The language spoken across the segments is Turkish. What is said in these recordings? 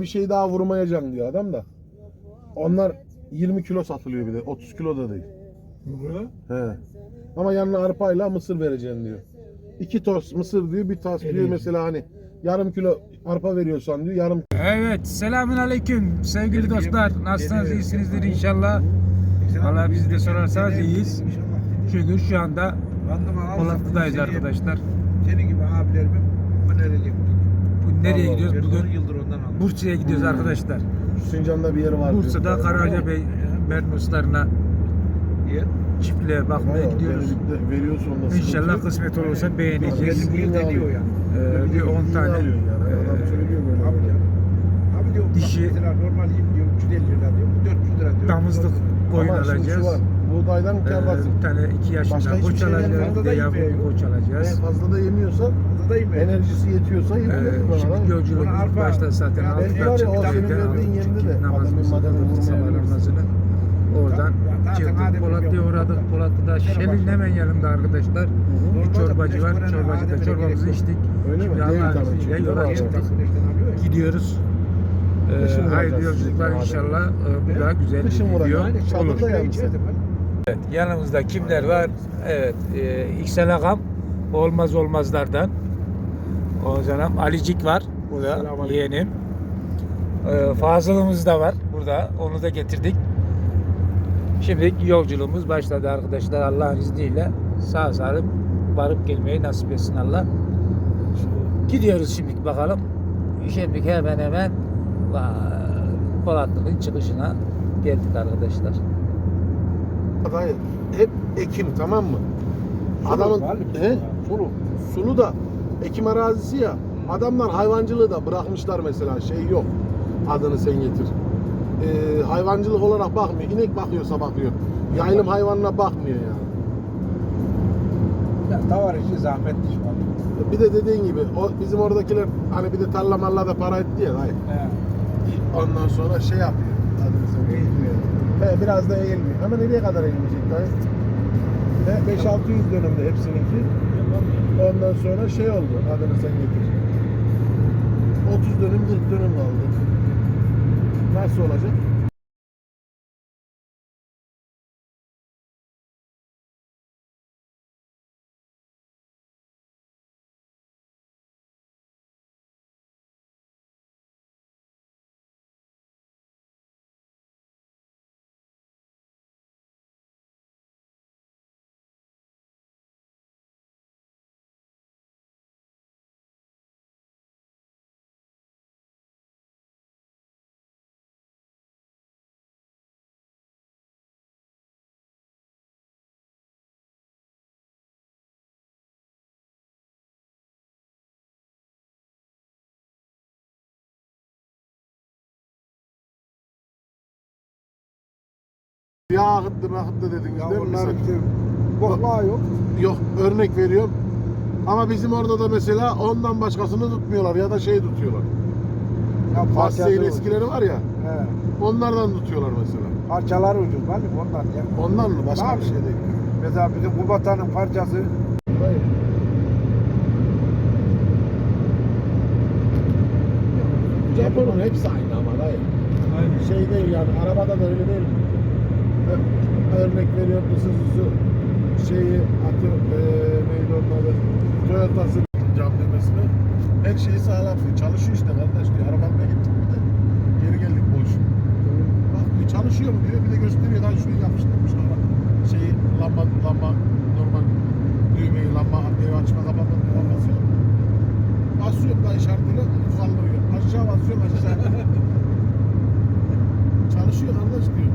bir şey daha vurmayacaksın diyor adam da. Onlar 20 kilo satılıyor bir de. 30 kilo da değil. He. Ama yanına arpayla mısır vereceksin diyor. İki toz mısır diyor, bir tas diyor mesela hani yarım kilo arpa veriyorsan diyor, yarım Evet, selamün aleyküm sevgili dostlar. Nasılsınız, iyisinizdir inşallah. Valla bizi de sorarsanız iyiyiz. Çünkü şu anda Polatlı'dayız arkadaşlar. Senin gibi abilerimi önerecek. Bu nereye gidiyoruz? Bugün. Bursa'ya gidiyoruz arkadaşlar. Sincan'da bir yeri var. Bursa'da Karaca Bey mermuslarına diye. çiftliğe bakmaya Bayağı gidiyoruz. veriyorsun onda sıkıntı İnşallah kısmet olursa beğeneceğiz. Benim Yine deniyor yani. Ee, bir 10 Yine tane alıyorsun yani. Adam e, söylüyor böyle. Abi diyor. Abi diyor. Dişi- normal yiyeyim diyor. 350 lira diyor. Bu 400 lira diyor. damızlık koyun alacağız. Buğdaydan Ee, kârdasın. bir tane 2 yaşında Başka hiçbir koç şey alacağız. vermeden Bir de de yavru yemiyor. bir koç alacağız. fazla da yemiyorsa Fazladayım ben. enerjisi yetiyorsa Ee, yemiyor. şimdi yolculuğumuz Buna arpa- başta zaten Ya aldık. belki var ya, o Çıktık senin evden, verdiğin yerinde de çıktık, namazımızı adamın madem kıldık, sabah vurmayabiliriz. namazını. Oradan Ya zaten çıktık Polatlı'ya yok, uğradık. Polatlı'da Şelin hemen yanında arkadaşlar. Bir Normalde çorbacı güneş var. vurana Çorbacıda Adem'e çorbamızı gerek yok. içtik. Öyle mi? Şimdi Değil Allah'ın tabii, izniyle çünkü yola çıktık. zaten. Gidiyoruz. Ee, Kışın hayırlı vuracağız yolculuklar inşallah. Ee, bu da güzel Kışın bir video vuracağız. Aynen, olur. çadırda ben. Evet, yanımızda kimler var? Evet, e, İksel Agam olmaz olmazlardan. O zaman Alicik var. Bu da yeğenim. E, Fazılımız da var burada. Onu da getirdik. Şimdi yolculuğumuz başladı arkadaşlar Allah'ın izniyle. Sağ salim varıp gelmeyi nasip etsin Allah. Gidiyoruz şimdi bakalım. Şimdi hemen hemen Polatlı'nın çıkışına geldik arkadaşlar. Hayır. Hep ekim tamam mı? Adamın var mı? he? Sulu. Sulu da ekim arazisi ya. Adamlar hayvancılığı da bırakmışlar mesela şey yok. Adını sen getir. Ee, hayvancılık olarak bakmıyor. İnek bakıyorsa bakıyor. Yaylım hayvanına bakmıyor yani. Ya davar işi zahmetli şu an. Bir de dediğin gibi o bizim oradakiler hani bir de tarla marla da para etti ya dayı. He. Ondan sonra şey yapıyor. He, biraz da eğilmiyor. Ama nereye kadar eğilmeyecek dayı? He, 5-600 dönümde hepsininki. Ondan sonra şey oldu. Adını sen getir. 30 dönüm 40 dönüm kaldı. Nasıl olacak? Ya akıttı akıttı dediniz Ya değil mi? bokluğa yok. Yok örnek veriyorum. Ama bizim orada da mesela ondan başkasını tutmuyorlar ya da şey tutuyorlar. Ya eskileri var ya. He. Onlardan tutuyorlar mesela. Parçaları ucuz var mı ondan ya. Ondan mı? Başka bir şey değil. Mesela bizim Kubatan'ın parçası Hayır. Japon'un hepsi aynı ama dayı. Şey değil yani arabada da öyle değil. Ö- Örnek veriyorum Isuzu'su şeyi atıyor eee neydi onun adı Toyota'sı cam demesini her şeyi sağlam. Çalışıyor işte kardeş diyor. Arabamla gittik bir de geri geldik boş. Bak bir çalışıyor mu diyor bir de gösteriyor lan şurayı yapıştırmış ama şeyi lamba lamba normal düğmeyi lamba ev açma kapatma düğme basıyor. Basıyorum da işaretini kaldırıyor. Aşağı basıyorum aşağı. Çalışıyor kardeş diyor.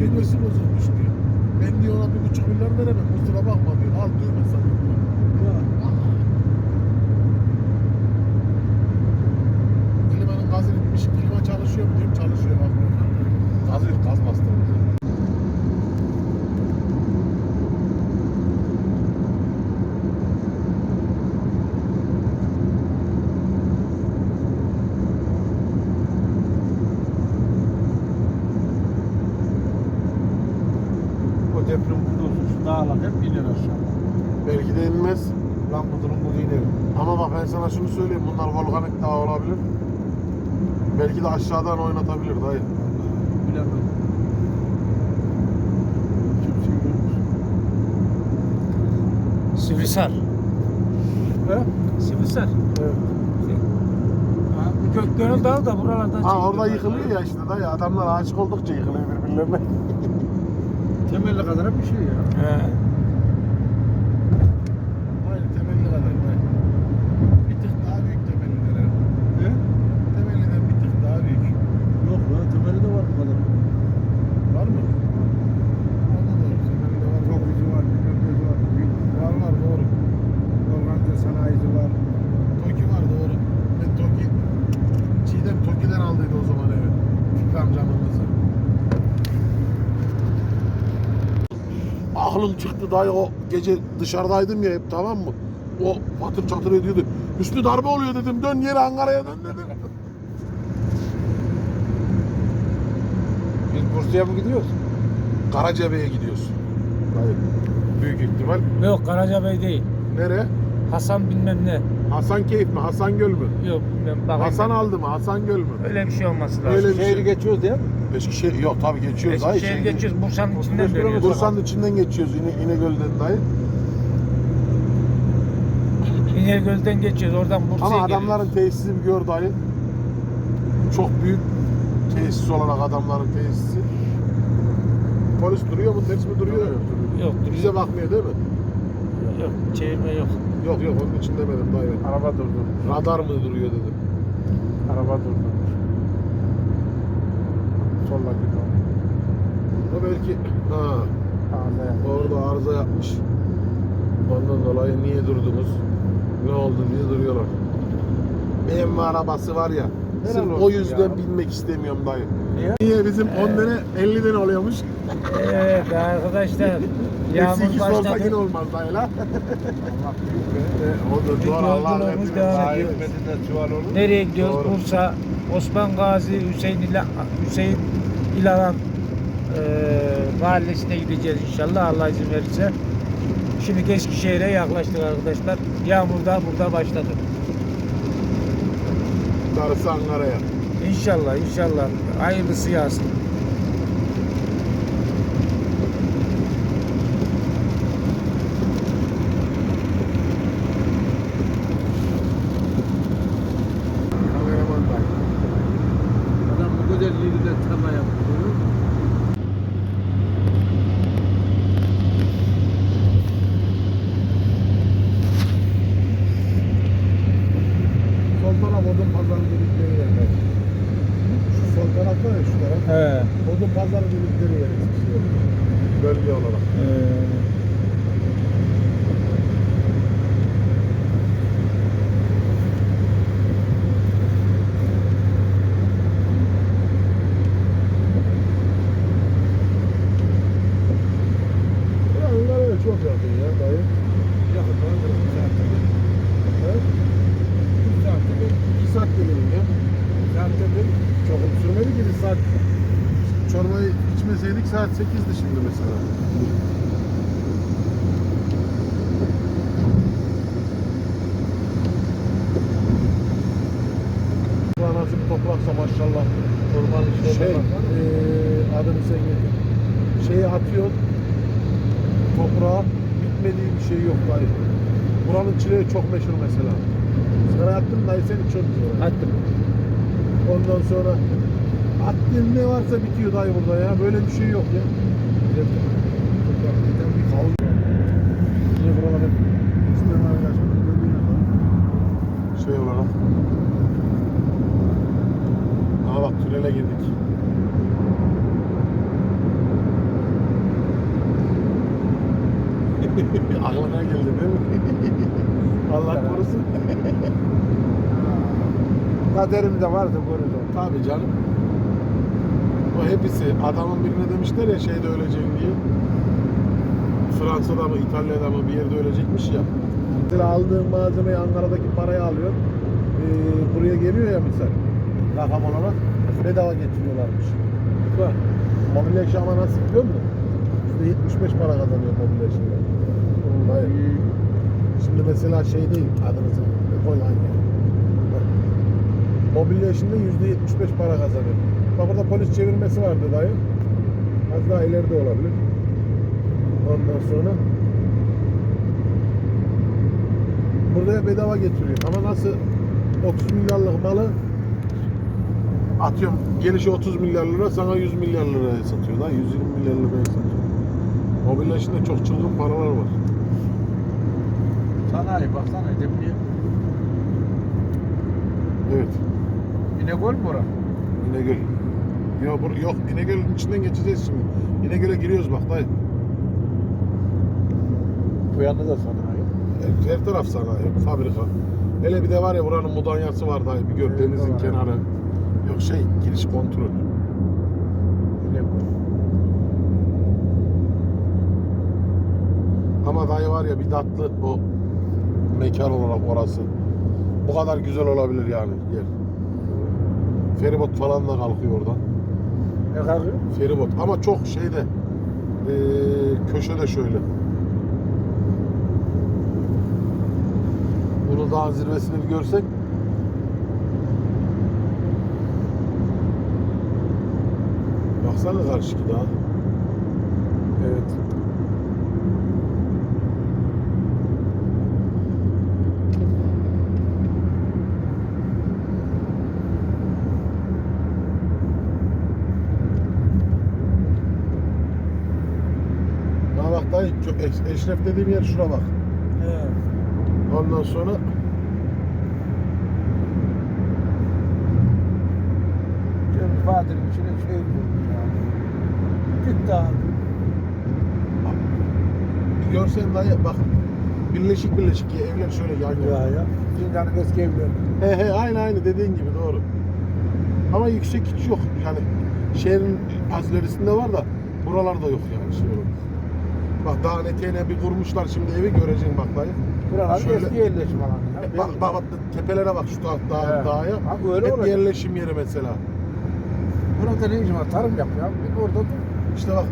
Düğmesi bozulmuş diyor. Ben diyor ona bir buçuk milyar veremem. Kusura bakma diyor. Al düğme sana diyor. Klimanın gazı bitmiş. Klima çalışıyor mu diyorum. Çalışıyor bak. Gazı yok. Gaz bastı. o deprem burada olsun şu dağlar hep iner aşağı. Belki de inmez. Lan bu durum bu iner. Ama bak ben sana şunu söyleyeyim. Bunlar volkanik dağ olabilir. Belki de aşağıdan oynatabilir dayı. Bilemem. Kimseyi görmüş. Sivrisar. He? Sivrisar. Evet. Ha, Gök Gönül Dağı da buralarda. Ha orada yıkılıyor ya işte dayı. Adamlar aşık oldukça yıkılıyor birbirlerine. Temelli kadar bir şey ya. He. Aynı temelli kadar dayı. Bir tık daha büyük temellilere. He? Temelliden bir tık daha büyük. Yok lan temeli de var bu kadar. Var mı? Orada da temeli de var. Çok izi var, bilmem nesi var. Büyük Var var doğru. organize sanayisi var. Toki var doğru. Ben Toki Çiğdem Toki'den aldıydı o zaman evi. Fikri amcamın kızı. Dayı o gece dışarıdaydım ya hep tamam mı? O patır çatır ediyordu. Üstü darbe oluyor dedim. Dön geri Ankara'ya dön dedim. Biz Bursa'ya mı gidiyoruz? Karacabe'ye gidiyoruz. Dayı. Büyük ihtimal. Yok Karacabey değil. Nere? Hasan bilmem ne. Hasan Keyif mi? Hasan Göl mü? Yok bilmem. Hasan aldı mı? Hasan Göl mü? Öyle bir şey olması lazım. Öyle bir Şehri şey. geçiyoruz mi? Eskişehir yok tabii geçiyoruz. dayı. Eskişehir'i Şey- geçiyoruz. Bursa'nın içinden 35 dönüyoruz. Bursa'nın içinden geçiyoruz İne, İnegöl'den dayı. İnegöl'den geçiyoruz. Oradan Bursa'ya Ama geliyoruz. adamların tesisi bir gör dayı. Çok büyük tesis olarak adamların tesisi. Polis duruyor mu? Ters mi duruyor? Yok Bize bakmıyor değil mi? Yok çevirme yok. Yok yok onun için demedim dayı. Araba durdu. Radar mı duruyor dedim. Araba durdu. Solla gidiyor. O belki ha Ağzaya. orada arıza yapmış. Ondan dolayı niye durdunuz? Ne oldu diye duruyorlar. BMW arabası var ya. Sırf o yüzden ya. binmek istemiyorum dayı. Niye? Niye bizim 10 tane 50 tane oluyormuş? Evet arkadaşlar. Yağmur başladı. yine olmaz dayı la. E, o da doğru Allah olur. Nereye gidiyoruz? Doğru. Bursa, Osman Gazi, Hüseyin İla, Hüseyin İlhan eee mahallesine gideceğiz inşallah Allah izin verirse. Şimdi Eskişehir'e yaklaştık arkadaşlar. Yağmur da burada başladı. Darısı Ankara'ya. İnşallah inşallah hayırlısı yağsın. Adam bu kadar yerinde tarla yapıyor. Sol taraf odun pazarı dedikleri yer. dayı. Şu sol taraf var ya şu taraf. He. Odun pazarı dedikleri yer. Eskişehir. Bölge olarak. Ya Yakın ya dayı. Var mı? Bir saatte bir. Bir saatte bir. İki saat dedim ya. Bir saatte bir. Çok sürmedi ki bir saat. Çorbayı içmeseydik saat 8'di şimdi mesela. Ulan nasıl bir topraksa maşallah. Orman işte Şey, orada bak. eee adını sen getir. Şeyi atıyor, toprağa bitmediği bir şey yok dayı. Buranın çileği çok meşhur mesela. Sigara attın dayı sen içiyorsun sigara. Attım. Ondan sonra attığın ne varsa bitiyor dayı burada ya. Böyle bir şey yok ya. Şey olarak. Aha bak tünele girdik. Aklına geldi değil mi? Allah korusun. Kaderimde görürüz onu. Tabii canım. O hepsi adamın birine demişler ya şeyde öleceksin diye. Fransa'da mı İtalya'da mı bir yerde ölecekmiş ya. Mesela aldığın malzemeyi Ankara'daki parayı alıyor. Ee, buraya geliyor ya misal. Rakam olarak bedava getiriyorlarmış. Bak. Mobilya ama nasıl biliyor musun? %75 para kazanıyor mobilya işiyle. Hayır. Şimdi mesela şey değil adını sen koy lan ya. Bak. Mobilya yetmiş beş para kazanıyor. Bak burada polis çevirmesi vardı dayı. Az daha ileride olabilir. Ondan sonra Buraya bedava getiriyor. Ama nasıl 30 milyarlık malı atıyorum gelişi 30 milyar lira sana 100 milyar liraya satıyor da 120 milyar liraya satıyor. Mobilya işinde çok çılgın paralar var. Sanayi baksana depliğe. Evet. İnegöl mü ora? İnegöl. Yok, bur- yok İnegöl'ün içinden geçeceğiz şimdi. İnegöl'e giriyoruz bak dayı. Bu yanında da sanayi. Her, her taraf sanayi, fabrika. Hele bir de var ya buranın mudanyası var dayı. Bir gör Evet, denizin var. kenarı. Yok şey giriş kontrol. İnegöl. Ama dayı var ya bir tatlı o mekan olarak orası. Bu kadar güzel olabilir yani yer. Feribot falan da kalkıyor oradan. Ne kalkıyor? Feribot ama çok şeyde eee köşede şöyle. Uludağ'ın zirvesini bir görsek Baksana karşıki dağa. Evet. Kö- Eş- Eşref dediğim yer şura bak. Evet. Ondan sonra Kendi Fatih'in içine şey vurdu ya. Abi. bir görsen dayı bak birleşik birleşik evler şöyle yan Ya yana. ya. Zindanın eski evleri. He he aynı aynı dediğin gibi doğru. Ama yüksek hiç yok. Yani şehrin az ilerisinde var da buralarda yok yani şey olarak. Bak dağın eteğine bir kurmuşlar şimdi evi göreceksin bak dayı. Buralar Şöyle- eski yerleşim alanı. ya. E, Bak, bak, bak tepelere bak şu dağ, dağ, He. dağa. Abi öyle Hep olacak. yerleşim yeri mesela. Burada ne işin var? Tarım yap ya. Bir orada dur. İşte bak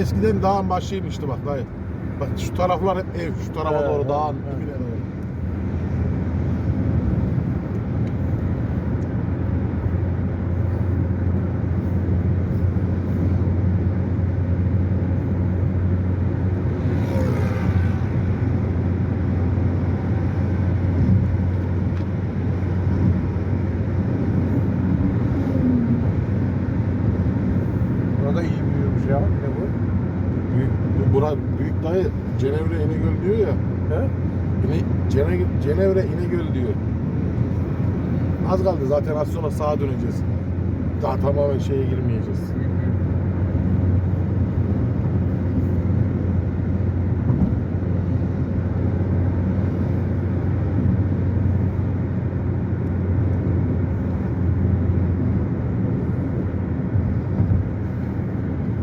eskiden dağın başıymıştı bak dayı. Bak şu taraflar hep ev, şu tarafa He, doğru dağın he. dibine doğru. Burada iyi büyümüş ya. Ne bu? Büyük, bu- bura büyük dayı Cenevre İnegöl diyor ya. He? İne, Cene, Cenevre İnegöl diyor. Az kaldı zaten az sonra sağa döneceğiz. Daha tamamen şeye girmeyeceğiz.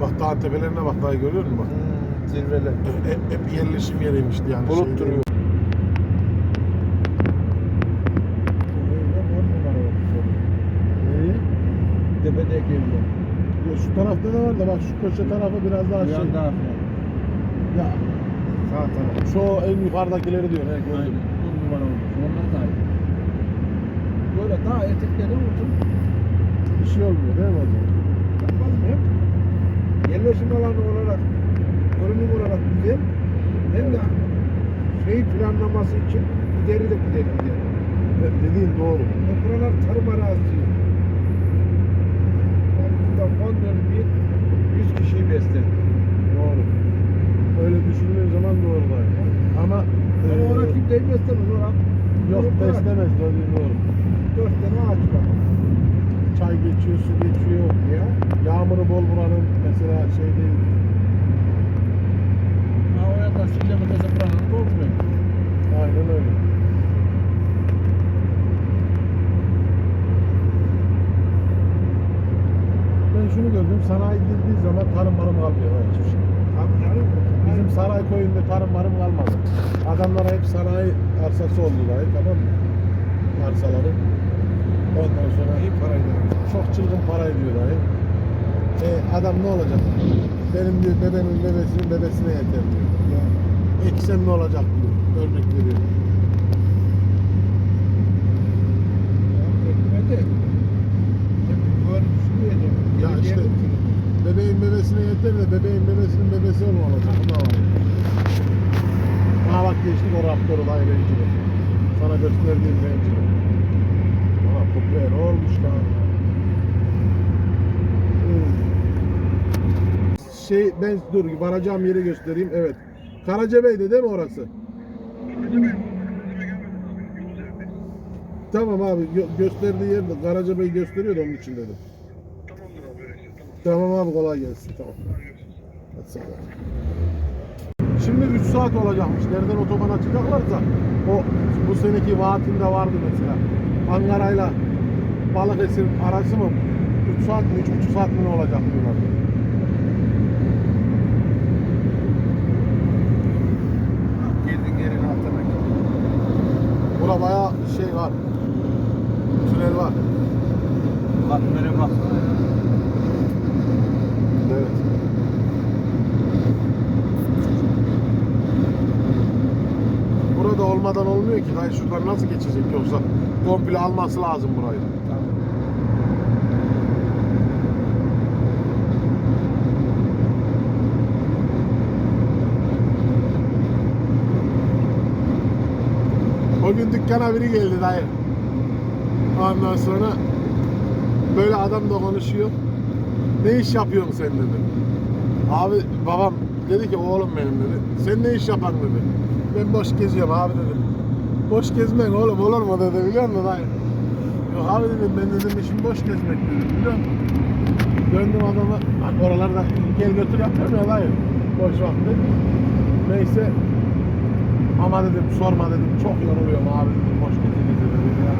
Bak dağın tepelerine bak dayı görüyor musun bak. Hmm, zirveler. Hep, hep yerleşim yeriymişti yani. Bulup şey duruyor. değil. Öyle on numara olmuş. Neyi? Tepedeki evler. Ya şu tarafta da var da bak şu köşe tarafı biraz daha şey. yan daha. Ya Sağ taraf. şu en yukarıdakileri diyor ne gördüm. Aynen. On numara olmuş. Onlar da aynı. Böyle daha etekleri uzun. Bir şey olmuyor değil mi o zaman? Yapalım hem yerleşim alanı olarak, görünüm olarak güzel. Hem de şey planlaması için gideri de güzel gider. Evet, dediğin doğru. Buralar tarım arazisi. Yani burada 10 dönüm bir 100 kişiyi besler. Doğru. Öyle düşündüğün zaman doğru da. Ama Ama eee, orada kimseyi beslemez. Orada yok beslemez dediğin doğru. Dört tane ağaç var. Çay geçiyor, su geçiyor. Ya. Yağmuru bol buranın mesela şey değil. Ha o yandan sikleme dese buranın dolmuyor. Aynen öyle. Ben şunu gördüm, sanayi girdiği zaman tarım marım kalmıyor ha, hiçbir şey. Bizim saray koyunda tarım marım kalmadı. Adamlara hep sanayi arsası oldu dahi tamam mı? Arsaları. Ondan sonra iyi paraydı. çok çılgın para ediyor dahi. E, adam ne olacak? Benim diyor bebeğimin bebesinin bebesine yeter diyor. Eksem ne olacak diyor. Örnek veriyor. Ya ekmedi. bebeğin bebesine yeter de bebeğin bebesinin bebesi olmayacak. Bu da var. Ha bak geçtik o Raptor'u dayı rencini. Sana gösterdiğim rencini. Ha kuple ne olmuş lan? Hmm. Şey ben dur varacağım yeri göstereyim. Evet. Karacabey'de değil mi orası? Tamam abi gö- gösterdiği yerde Karacabey gösteriyor da onun için dedim. Tamam abi kolay gelsin tamam. Hadi sağ ol. Şimdi 3 saat olacakmış. Nereden otobana çıkacaklarsa o bu seneki vaatinde vardı mesela. Ankara'yla Balıkesir arası mı 3 saat mi 3,5 saat mi olacak diyorlar. Girdin yerin altına git. Bura bayağı şey var. Tünel var. Katmere bak. Evet. Burada olmadan olmuyor ki. Dayı şuradan nasıl geçecek yoksa komple alması lazım burayı. O gün dükkana biri geldi dayı. Ondan sonra böyle adam da konuşuyor. Ne iş yapıyorsun sen dedi. Abi babam dedi ki oğlum benim dedi. Sen ne iş yapan dedi. Ben boş geziyorum abi dedim. Boş gezmek oğlum olur mu dedi biliyor musun dayı? Yok abi dedim ben dedim işim boş gezmek dedim biliyor musun? Döndüm adama bak oralarda gel götür yapmıyorum ya dayı. Boş vakti. Neyse ama dedim sorma dedim çok yoruluyorum abi dedim boş gezi gezi dedim ya.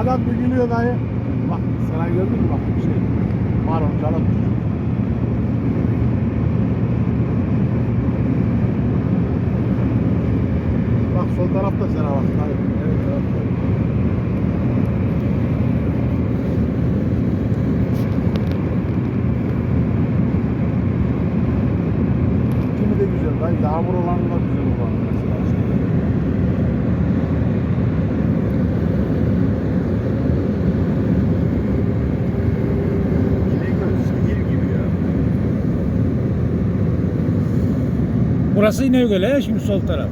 Adam bir gülüyor dayı. Bak sana gördün mü bak bir şey. Maruncalık. Bak sol tarafta sana bak dayı. Evet, evet. Kimi de güzel dayı. Yağmur olan da güzel olan. Burası İnegöl he şimdi sol taraf.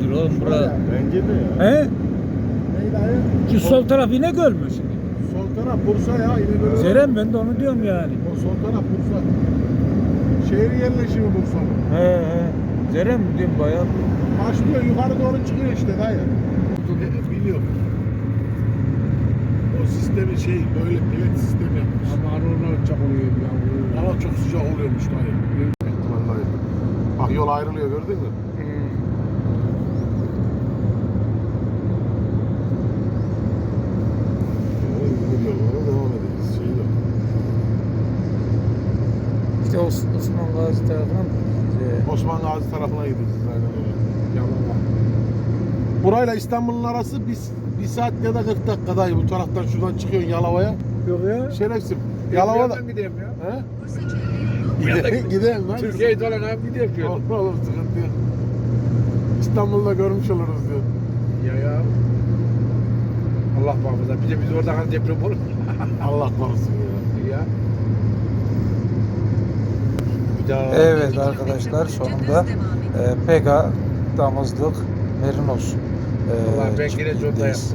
Değildir oğlum bura. Bence de ya. He? Şu sol taraf İnegöl mü şimdi? Sol taraf Bursa ya. Yine böyle. Zeren ben de onu diyorum yani. O sol taraf Bursa. Şehir yerleşimi Bursa'nın. He he. Zeren mi diyeyim bayağı? Başlıyor yukarı doğru çıkıyor işte dayı. Biliyorum. O sistemi şey böyle bilet sistemi yapmış. Ama oralar çok oluyor ya. Hava çok sıcak oluyormuş dayı. Vallahi. Bak yol ayrılıyor gördün mü? Yollara devam edeceğiz. Şey yok. İşte Os- Osman Gazi tarafına mı? Ee, Osman Gazi tarafına gideceğiz aynen öyle. Yalova. Burayla İstanbul'un arası bir, bir saat ya da 40 dakika dayı. Bu taraftan şuradan çıkıyorsun Yalova'ya. Yok ya. Şerefsim. Yalova'da. Yalova'dan gideyim ya. He? Ya da- Gidelim, gidelim lan. Türkiye'yi dolanıp gidiyor diyor. Olur olur sıkıntı yok. İstanbul'da görmüş oluruz diyor. Ya ya. Allah muhafaza. Bir de biz orada hani deprem olur. Allah korusun ya. Bir daha. Evet arkadaşlar sonunda e, Pega Damızlık Merinos e, çiftliğindeyiz.